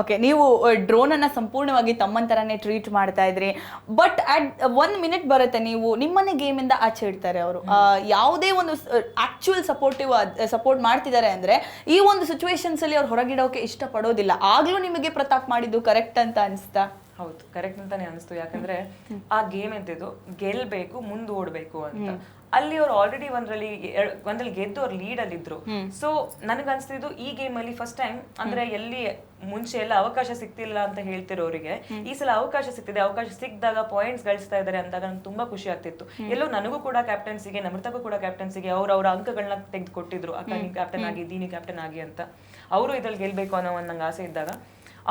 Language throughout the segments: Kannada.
ಓಕೆ ನೀವು ಡ್ರೋನ್ ಅನ್ನ ಸಂಪೂರ್ಣವಾಗಿ ತಮ್ಮಂತರನೇ ತರಾನೇ ಟ್ರೀಟ್ ಮಾಡ್ತಾ ಇದ್ರಿ. ಬಟ್ ಅಟ್ ಒಂದ್ ಮಿನಿಟ್ ಬರುತ್ತೆ ನೀವು, ನಿಮ್ಮನೆ ಗೇಮ್ ಇಂದ ಆಚೆ ಇಡ್ತಾರೆ ಅವರು. ಯಾವುದೇ ಒಂದು ಆಕ್ಚುಯಲ್ ಸಪೋರ್ಟಿವ್ ಸಪೋರ್ಟ್ ಮಾಡ್ತಿದ್ದಾರೆ ಅಂದ್ರೆ, ಈ ಒಂದು ಸಿಚುವೇಶನ್ಸಲ್ಲಿ ಅವ್ರು ಹೊರಗಿಡೋಕೆ ಇಷ್ಟಪಡೋದಿಲ್ಲ. ಆಗ್ಲೂ ನಿಮಗೆ ಪ್ರತಾಪ್ ಮಾಡಿದ್ದು ಕರೆಕ್ಟ್ ಅಂತ ಅನಿಸ್ತಾ? ಹೌದು ಕರೆಕ್ಟ್ ಅಂತಾನೆ ಅನಿಸ್ತು. ಯಾಕಂದ್ರೆ ಆ ಗೇಮ್ ಎಂತಿದ್ದು ಗೆಲ್ಬೇಕು ಮುಂದೆ ಓಡ್ಬೇಕು ಅಂತ. ಅಲ್ಲಿ ಅವ್ರು ಆಲ್ರೆಡಿ ಒಂದ್ರಲ್ಲಿ ಒಂದ್ರಲ್ಲಿ ಗೆದ್ದು ಅವ್ರು ಲೀಡ್ ಅಲ್ಲಿ ಇದ್ರು ಸೊ ನನಗನ್ಸ್ತಿದ್ದು ಈ ಗೇಮ್ ಅಲ್ಲಿ ಫಸ್ಟ್ ಟೈಮ್ ಅಂದ್ರೆ ಎಲ್ಲಿ ಮುಂಚೆ ಎಲ್ಲ ಅವಕಾಶ ಸಿಗ್ತಿಲ್ಲ ಅಂತ ಹೇಳ್ತಿರೋರಿಗೆ ಈ ಸಲ ಅವಕಾಶ ಸಿಗ್ತಿದೆ. ಅವಕಾಶ ಸಿಕ್ಕಿದಾಗ ಪಾಯಿಂಟ್ಸ್ ಗಳಿಸ್ತಾ ಇದಾರೆ ಅಂದಾಗ ನಂಗೆ ತುಂಬಾ ಖುಷಿ ಆಗ್ತಿತ್ತು. ಎಲ್ಲೋ ನನಗೂ ಕೂಡ ಕ್ಯಾಪ್ಟನ್ಸಿಗೆ ನಮೃತಕ್ಕೂ ಕೂಡ ಕ್ಯಾಪ್ಟನ್ಸಿಗೆ ಅವ್ರ ಅವ್ರ ಅಂಕಗಳನ್ನ ತೆಗೆದು ಕೊಟ್ಟಿದ್ರು ಅಕ್ಕ ನೀನ್ ಕ್ಯಾಪ್ಟನ್ ಆಗಿ ದೀನಿ ಕ್ಯಾಪ್ಟನ್ ಆಗಿ ಅಂತ. ಅವರು ಇದ್ರಲ್ಲಿ ಗೆಲ್ಬೇಕು ಅನ್ನೋ ಒಂದು ನಂಗೆ ಆಸೆ ಇದ್ದಾಗ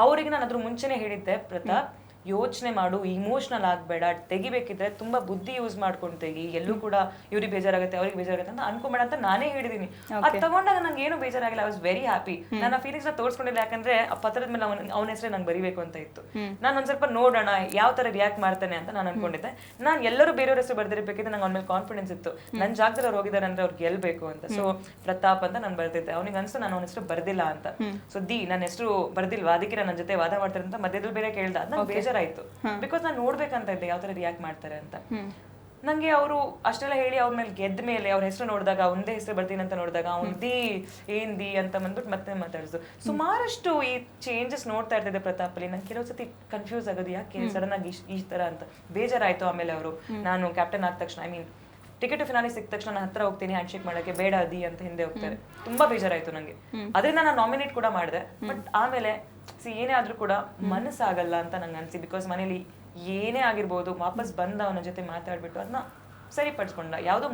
ಅವರಿಗೆ ನಾನು ಅದ್ರ ಮುಂಚೆನೆ ಹೇಳಿದ್ದೆ ಪ್ರತಾಪ್ ಯೋಚನೆ ಮಾಡು ಇಮೋಷನಲ್ ಆಗಬೇಡ ತೆಗಿಬೇಕಿದ್ರೆ ತುಂಬಾ ಬುದ್ಧಿ ಯೂಸ್ ಮಾಡ್ಕೊಂಡು ತೆಗಿ. ಎಲ್ಲೂ ಕೂಡ ಇವ್ರಿಗೆ ಬೇಜಾರಾಗುತ್ತೆ ಅವ್ರಿಗೆ ಬೇಜಾರಾಗುತ್ತೆ ಅಂತ ಅನ್ಕೊಂಬೇಡ ಅಂತ ನಾನೇ ಹೇಳಿದೀನಿ. ಅದು ತಗೊಂಡಾಗ ನಂಗೆ ಏನು ಬೇಜಾರಾಗಿಲ್ಲ ಐ ವಾಸ್ ವೆರಿ ಹ್ಯಾಪಿ ನನ್ನ ಫೀಲಿಂಗ್ಸ್ನ ತೋರಿಸ್ಕೊಂಡಿಲ್ಲ ಯಾಕಂದ್ರೆ ಆ ಪತ್ರದ ಮೇಲೆ ಅವನ ಹೆಸರೇ ನಂಗೆ ಬರಿಬೇಕು ಅಂತ ಇತ್ತು. ನಾನು ಒಂದ್ ಸ್ವಲ್ಪ ನೋಡೋಣ ಯಾವ ತರ ರಿಯಾಕ್ಟ್ ಮಾಡ್ತಾನೆ ಅಂತ ನಾನು ಅನ್ಕೊಂಡಿದ್ದೆ. ನಾನು ಎಲ್ಲರೂ ಬೇರೆಯವ್ರ ಹೆಸರು ಬರ್ದಿರ್ಬೇಕಿದ್ರೆ ನಂಗೆ ಅವ್ನ ಮೇಲೆ ಕಾನ್ಫಿಡೆನ್ಸ್ ಇತ್ತು. ನನ್ನ ಜಾಗದಲ್ಲಿ ಅವ್ರು ಹೋಗಿದ್ದಾರೆ ಅಂದ್ರೆ ಅವ್ರು ಗೆಲ್ಬೇಕು ಅಂತ. ಸೊ ಪ್ರತಾಪ್ ಅಂತ ನಾನು ಬರ್ತಿದ್ದೆ ಅವನಿಗೆ ಅನ್ಸ್ತು ನಾನು ಅವನ ಹೆಸರು ಬರ್ದಿಲ್ಲ ಅಂತ. ಸೊ ದಿ ನನ್ನ ಹೆಸರು ಬರ್ದಿಲ್ವಾ? ಅದಕ್ಕೆ ನನ್ನ ಜೊತೆ ವಾದ ಮಾಡ್ತಾರೆ ಅಂತ ಮಧ್ಯದಲ್ಲಿ ಬೇರೆ ಕೇಳ್ದ. ಅದ್ ನಂಗೆ ಬೇಜಾರಾಯ್ತು ಬಿಕಾಸ್ ನಾನು ನೋಡ್ಬೇಕಂತ ಇದ್ದೆ ಯಾವ ತರ ರಿಯಾಕ್ಟ್ ಮಾಡ್ತಾರೆ ಅಂತ. ನಂಗೆ ಅವರು ಅಷ್ಟೆಲ್ಲ ಹೇಳಿ ಅವ್ರ ಮೇಲೆ ಗೆದ್ದ ಮೇಲೆ ಅವ್ರ ಹೆಸರು ನೋಡಿದಾಗ ಒಂದೇ ಹೆಸರು ಬರ್ತೀನಿ ಅಂತ ನೋಡಿದಾಗ ಅವ್ನ್ ದಿ ಏನ್ ದಿ ಅಂತ ಬಂದ್ಬಿಟ್ಟು ಮತ್ತೆ ಮಾತಾಡಿದ್ರು ಸುಮಾರಷ್ಟು ಈ ಚೇಂಜಸ್ ನೋಡ್ತಾ ಇರ್ತಿದ್ದೆ ಪ್ರತಾಪ್ ಅಲ್ಲಿ ನಂಗೆ ಕೆಲವು ಸತಿ ಕನ್ಫ್ಯೂಸ್ ಆಗೋದು ಯಾಕೆ ಸಡನ್ ಆಗಿ ಈ ತರ ಅಂತ. ಬೇಜಾರಾಯ್ತು ಆಮೇಲೆ ಅವರು. ನಾನು ಕ್ಯಾಪ್ಟನ್ ಆದ ತಕ್ಷಣ ಐ ಮೀನ್ ಟಿಕೆಟ್ ಫಿನಾಲಿ ಸಿಕ್ಕ ತಕ್ಷಣ ನಾನು ಹತ್ರ ಹೋಗ್ತೀನಿ ಹ್ಯಾಂಡ್ ಶೇಕ್ ಮಾಡೋಕ್ಕೆ ಬೇಡ ಅದಿ ಅಂತ ಹಿಂದೆ ಹೋಗ್ತಾರೆ. ತುಂಬಾ ಬೇಜಾರಾಯ್ತು ನಂಗೆ. ಅದರಿಂದ ನಾನು ನಾಮಿನೇಟ್ ಕೂಡ ಮಾಡಿದೆ. ಬಟ್ ಆಮೇಲೆ ಸಿ ಏನೇ ಆದ್ರೂ ಕೂಡ ಮನಸ್ಸಾಗಲ್ಲ ಅಂತ ನಂಗೆ ಅನ್ಸಿ ಬಿಕಾಸ್ ಮನೇಲಿ ಏನೇ ಆಗಿರ್ಬೋದು ವಾಪಸ್ ಬಂದ ಅವನ ಜೊತೆ ಮಾತಾಡ್ಬಿಟ್ಟು ಅದನ್ನ ಸರಿಪಡಿಸ್ಕೊಂಡ. ಯಾವ್ದು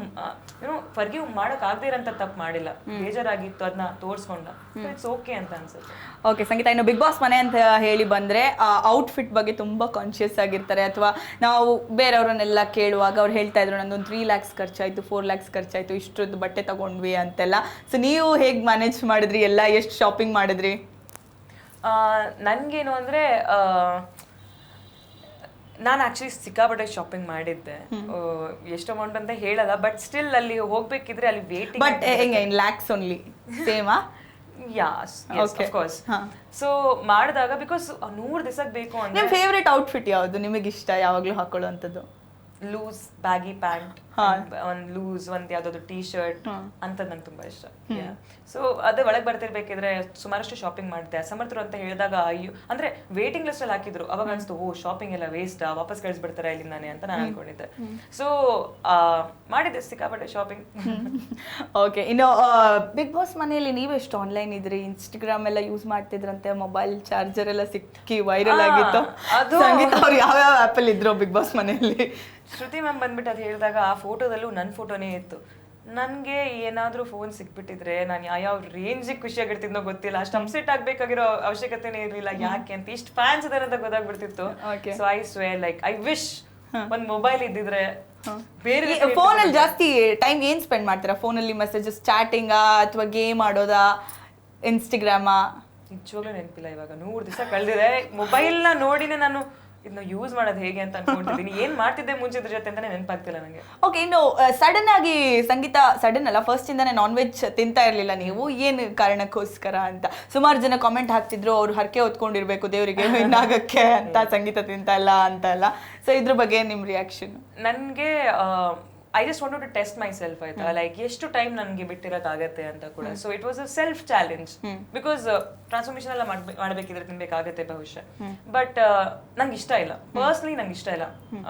ಏನೋ ಫರ್ಗಿವ್ ಮಾಡಕ್ ಆಗದೆ ಇರೋಂಥ ತಪ್ಪು ಮಾಡಿಲ್ಲ. ಬೇಜಾರಾಗಿತ್ತು ಅದನ್ನ ತೋರಿಸ್ಕೊಂಡ. ಇಟ್ಸ್ ಓಕೆ ಅಂತ ಅನ್ಸುತ್ತೆ. ಓಕೆ ಸಂಗೀತ ಇನ್ನು ಬಿಗ್ ಬಾಸ್ ಮನೆ ಅಂತ ಹೇಳಿ ಬಂದ್ರೆ ಆ ಔಟ್ಫಿಟ್ ಬಗ್ಗೆ ತುಂಬಾ ಕಾನ್ಶಿಯಸ್ ಆಗಿರ್ತಾರೆ. ಅಥವಾ ನಾವು ಬೇರೆಯವರನ್ನೆಲ್ಲ ಕೇಳುವಾಗ ಅವ್ರು ಹೇಳ್ತಾ ಇದ್ರು ನಂದೊಂದು ತ್ರೀ ಲ್ಯಾಕ್ಸ್ ಖರ್ಚಾಯ್ತು ಫೋರ್ ಲ್ಯಾಕ್ಸ್ ಖರ್ಚಾಯ್ತು ಇಷ್ಟೊಂದು ಬಟ್ಟೆ ತಗೊಂಡ್ವಿ ಅಂತೆಲ್ಲ. ಸೊ ನೀವು ಹೇಗೆ ಮ್ಯಾನೇಜ್ ಮಾಡಿದ್ರಿ? ಎಲ್ಲ ಎಷ್ಟು ಶಾಪಿಂಗ್ ಮಾಡಿದ್ರಿ? ಆ, ನನ್ಗೇನು ಅಂದ್ರೆ ನಾನು ಆಕ್ಚುಲಿ ಸಿಕ್ಕಾಪಟ್ಟೆ ಶಾಪಿಂಗ್ ಮಾಡಿದ್ದೆ. ಎಷ್ಟು ಅಮೌಂಟ್ ಅಂತ ಹೇಳಲ್ಲ ಬಟ್ ಸ್ಟಿಲ್ ಅಲ್ಲಿ ಹೋಗ್ಬೇಕಿದ್ರೆ ಅಲ್ಲಿ ವೇಟಿಂಗ್ ಬಟ್ ಹೆಂಗೆ in lakhs only same as of course. So ಮಾಡಿದಾಗ ಬಿಕಾಸ್ ನೂರು ದಿವಸಕ್ಕೆ ಬೇಕು ಅಂತ ನಿಮ್ಮ ಫೇವ್ರೆಟ್ ಔಟ್ಫಿಟ್ ಯಾವುದು? ನಿಮಗೆ ಇಷ್ಟ ಯಾವಾಗಲೂ ಹಾಕೊಳ್ಳುವಂಥದ್ದು? Loose baggy pant. ಒಂದ್ ಲೂಸ್ ಒಂದ್ ಯಾವ್ದಾದ್ರು ಟೀ ಶರ್ಟ್ ಅಂತ ನಂಗೆ ತುಂಬಾ ಇಷ್ಟ. ಸೊ ಅದೇ ಒಳಗೆ ಬರ್ತಿರ್ಬೇಕಿದ್ರೆ ಸುಮಾರಷ್ಟು ಶಾಪಿಂಗ್ ಮಾಡಿದೆ. ಅಸಮರ್ಥರು ಅಂತ ಹೇಳಿದಾಗ ಅಯ್ಯೋ ಅಂದ್ರೆ ವೇಟಿಂಗ್ ಲಿಸ್ಟ್ ಅಲ್ಲಿ ಹಾಕಿದ್ರು. ಅವಾಗ ಅನ್ಸ್ತು ಓ ಶಾಪಿಂಗ್ ಎಲ್ಲ ವೇಸ್ಟ್ ವಾಪಸ್ ಕಳಿಸ್ಬಿಡ್ತಾರೆ ಇಲ್ಲಿಂದಾನೆ ಅಂತ ನಾನು ಅನ್ಕೊಂಡಿದ್ದೆ. ಸೊ ಮಾಡಿದ್ದೆ ಸಿಕ್ಕಾಪಟ್ಟೆ ಶಾಪಿಂಗ್ ಓಕೆ ಇನ್ನು ಬಿಗ್ ಬಾಸ್ ಮನೆಯಲ್ಲಿ ನೀವು ಎಷ್ಟು ಆನ್ಲೈನ್ ಇದ್ರಿ? ಇನ್ಸ್ಟಾಗ್ರಾಮ್ ಎಲ್ಲ ಯೂಸ್ ಮಾಡ್ತಿದ್ರಂತೆ ಮೊಬೈಲ್ ಚಾರ್ಜರ್ ಎಲ್ಲ ಸಿಕ್ಕಿ ವೈರಲ್ ಆಗಿತ್ತು. ಅದು- ಸಂಗೀತ ಅವ್ರು ಯಾವ್ಯಾವ ಆಪಲ್ ಇದ್ರು ಬಿಗ್ ಬಾಸ್ ಮನೆಯಲ್ಲಿ? ಶ್ರುತಿ ಮ್ಯಾಮ್ ಬಂದ್ಬಿಟ್ಟು ಅದು ಹೇಳಿದಾಗ ಆ ಫೋಟೋದಲ್ಲೂ ನನ್ನ ಫೋಟೋನೇ ಇತ್ತು. ನನಗೆ ಏನಾದರೂ ಫೋನ್ ಸಿಕ್ಬಿಟ್ಟಿದ್ರೆ ನಾನು ಯಾವ ರೇಂಜಿಗೆ ಖುಷಿಯಾಗಿರ್ತಿದ್ನೋ ಗೊತ್ತಿಲ್ಲ. ಅಷ್ಟು ಅಪ್ಸೆಟ್ ಆಗಬೇಕಾಗಿರೋ ಅವಶ್ಯಕತೆನೇ ಇರಲಿಲ್ಲ. ಯಾಕೆ ಅಂತ ಇಷ್ಟು ಫ್ಯಾನ್ಸ್ ಇದಾರೆ ಅಂತ ಗೊತ್ತಾಗ್ಬಿಡ್ತಿತ್ತು. So I swear like I wish ಒಂದು ಮೊಬೈಲ್ ಇದ್ದಿದ್ರೆ ಬೇರೆ ಫೋನಲ್ಲಿ ಜಾಸ್ತಿ ಟೈಮ್ ಏನ್ ಸ್ಪೆಂಡ್ ಮಾಡ್ತೀರಾ? ಫೋನಲ್ಲಿ ಮೆಸೇಜಸ್ ಚಾಟಿಂಗಾ ಅಥವಾ ಗೇಮ್ ಆಡೋದಾ? ಇನ್ಸ್ಟಾಗ್ರಾಮಾ ನಿಜವಾಗ್ಲೂ ನೆನಪಿಲ್ಲ ಇವಾಗ. ನೂರು ದಿವಸ ಕಳೆದಿದೆ. ಮೊಬೈಲ್ನ ನೋಡಿನೇ ನಾನು ಇದನ್ನ ಯೂಸ್ ಮಾಡೋದು ಹೇಗೆ ಅಂತ ಅನ್ಕೊಂಡಿದ್ದೀನಿ. ಏನ್ ಮಾಡ್ತಿದ್ದೆ ಮುಂಚೆ ಇದ್ರ ಜೊತೆ ಅಂತಾನೆ ನೆನಪಾಗ್ತಿಲ್ಲ ನನಗೆ ಓಕೆ ಇನ್ನು ಸಡನ್ ಆಗಿ ಸಂಗೀತ ಸಡನ್ ಅಲ್ಲ ಫಸ್ಟ್ ಇಂದಾನೆ ನಾನ್ ವೆಜ್ ತಿಂತಾ ಇರ್ಲಿಲ್ಲ ನೀವು. ಏನು ಕಾರಣಕ್ಕೋಸ್ಕರ ಅಂತ? ಸುಮಾರು ಜನ ಕಾಮೆಂಟ್ ಹಾಕ್ತಿದ್ರು ಅವ್ರು ಹರಕೆ ಹೊತ್ಕೊಂಡಿರ್ಬೇಕು ದೇವರಿಗೆ ಇನ್ನಾಗಕ್ಕೆ ಅಂತ ಸಂಗೀತ ತಿಂತಾ ಇಲ್ಲ ಅಂತ ಎಲ್ಲ. ಸೊ ಇದ್ರ ಬಗ್ಗೆ ನಿಮ್ ರಿಯಾಕ್ಷನ್ ನನ್ಗೆ I just want to test myself ಆಯ್ತಾ ಲೈಕ್ ಎಷ್ಟು ಟೈಮ್ ನನಗೆ ಬಿಟ್ಟಿರೋಕ್ಕಾಗತ್ತೆ ಅಂತ ಕೂಡ. So it was a self challenge because transformation ಎಲ್ಲ ಮಾಡಬೇಕಿದ್ರೆ ತಿನ್ಬೇಕಾಗತ್ತೆ ಬಹುಶಃ ಬಟ್ ನಂಗೆ ಇಷ್ಟ ಇಲ್ಲ. ಪರ್ಸ್ನಲಿ ನಂಗೆ ಇಷ್ಟ ಇಲ್ಲ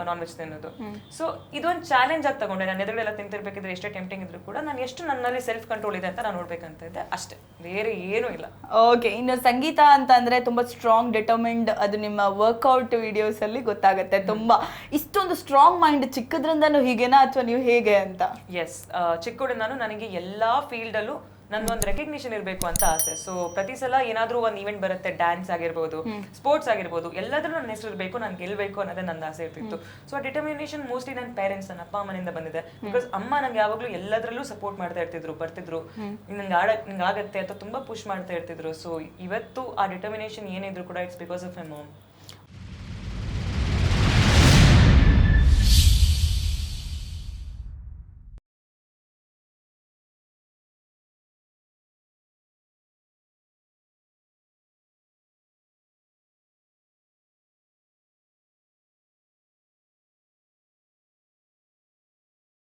ನಾನ್ ವೆಜ್ ತಿನ್ನೋದು. ಸೊ ಇದೊಂದು ಚಾಲೆಂಜ್ ಆಗಿ ತಗೊಂಡೆ ನಾನು ಎದುರುಗಡೆ ಎಲ್ಲ ತಿಂತಿರ್ಬೇಕಿದ್ರೆ ಎಷ್ಟೇ ಟೆಂಪ್ಟಿಂಗ್ ಇದ್ರು ಕೂಡ ನಾನು ಎಷ್ಟು ನನ್ನಲ್ಲಿ ಸೆಲ್ಫ್ ಕಂಟ್ರೋಲ್ ಇದೆ ಅಂತ ನಾನು ನೋಡ್ಬೇಕಂತ ಇದ್ದೆ. ಅಷ್ಟೇ. ಬೇರೆ ಏನೂ ಇಲ್ಲ. ಓಕೆ ಇನ್ನು ಸಂಗೀತ ಅಂತ ಅಂದ್ರೆ ತುಂಬಾ ಸ್ಟ್ರಾಂಗ್ ಡಿಟರ್ಮಿಂಡ್ ಅದು ನಿಮ್ಮ ವರ್ಕೌಟ್ ವಿಡಿಯೋಸ್ ಅಲ್ಲಿ ಗೊತ್ತಾಗುತ್ತೆ. ತುಂಬಾ. ಇಷ್ಟೊಂದು ಸ್ಟ್ರಾಂಗ್ ಮೈಂಡ್ ಚಿಕ್ಕದ್ರಿಂದನೂ ಹೀಗೆನಾ? ಅಥವಾ ನೀವು ಹೇಗೆ ಅಂತ? ಎಸ್ ಚಿಕ್ಕುಡಿಂದಾನು ನನಗೆ ಎಲ್ಲಾ ಫೀಲ್ಡ್ ಅಲ್ಲೂ ನಂದೊಂದು ರೆಕಗ್ನಿಷನ್ ಇರಬೇಕು ಅಂತ ಆಸೆ. ಸೊ ಪ್ರತಿ ಸಲ ಏನಾದರೂ ಒಂದು ಇವೆಂಟ್ ಬರುತ್ತೆ ಡ್ಯಾನ್ಸ್ ಆಗಿರ್ಬೋದು ಸ್ಪೋರ್ಟ್ಸ್ ಆಗಿರ್ಬೋದು ಎಲ್ಲಾದ್ರೂ ನನ್ನ ಹೆಸರು ಇರಬೇಕು ನಾನು ಗೆಲ್ಬೇಕು ಅನ್ನೋದೇ ನನ್ನ ಆಸೆ ಇರ್ತಿತ್ತು. ಸೊ ಆ ಡಿಟರ್ಮಿನೇಷನ್ ಮೋಸ್ಟ್ಲಿ ನನ್ನ ಪೇರೆಂಟ್ಸ್ ನನ್ನ ಅಪ್ಪ ಅಮ್ಮನಿಂದ ಬಂದಿದೆ. ಬಿಕಾಸ್ ಅಮ್ಮ ನಂಗೆ ಯಾವಾಗಲೂ ಎಲ್ಲದರಲ್ಲೂ ಸಪೋರ್ಟ್ ಮಾಡ್ತಾ ಇರ್ತಿದ್ರು ಬರ್ತಿದ್ರು. ನಂಗೆ ಆಡ ನಿಂಗೆ ಆಗತ್ತೆ ಅಂತ ತುಂಬಾ ಪುಷ್ ಮಾಡ್ತಾ ಇರ್ತಿದ್ರು. ಸೊ ಇವತ್ತು ಆ ಡಿಟರ್ಮಿನೇಷನ್ ಏನಿದ್ರು ಕೂಡ it's because of my mom